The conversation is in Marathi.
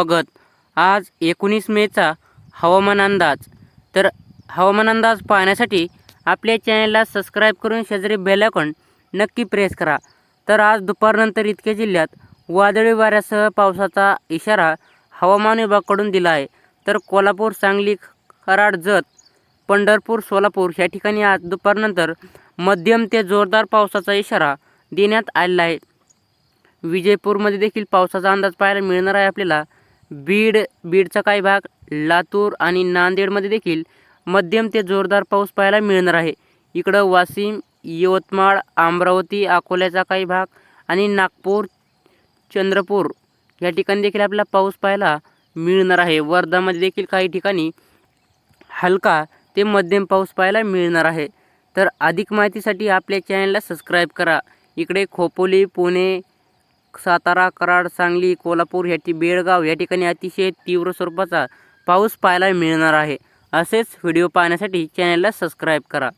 स्वागत आज एकोणीस मेचा हवामान अंदाज. तर हवामान अंदाज पाहण्यासाठी आपल्या चॅनलला सबस्क्राईब करून शेजारी बेलायकॉन नक्की प्रेस करा. तर आज दुपारनंतर इतक्या जिल्ह्यात वादळी वाऱ्यासह पावसाचा इशारा हवामान विभागाकडून दिला आहे. तर कोल्हापूर सांगली कराड जत पंढरपूर सोलापूर ह्या ठिकाणी आज दुपारनंतर मध्यम ते जोरदार पावसाचा इशारा देण्यात आलेला आहे. विजयपूरमध्ये देखील पावसाचा अंदाज पाहायला मिळणार आहे आपल्याला. बीड बीडचा काही भाग लातूर आणि नांदेडमध्ये देखील मध्यम ते जोरदार पाऊस पाहायला मिळणार आहे. इकडं वाशिम यवतमाळ अमरावती अकोल्याचा काही भाग आणि नागपूर चंद्रपूर या ठिकाणी देखील आपल्याला पाऊस पाहायला मिळणार आहे. वर्धामध्ये देखील काही ठिकाणी हलका ते मध्यम पाऊस पाहायला मिळणार आहे. तर अधिक माहितीसाठी आपल्या चॅनलला सबस्क्राईब करा. इकडे खोपोली पुणे सातारा कराड सांगली कोल्हापूर ह्याची बेळगाव या ठिकाणी अतिशय तीव्र स्वरूपाचा पाऊस पाहायला मिळणार आहे. असेच व्हिडिओ पाहण्यासाठी चॅनलला सबस्क्राईब करा.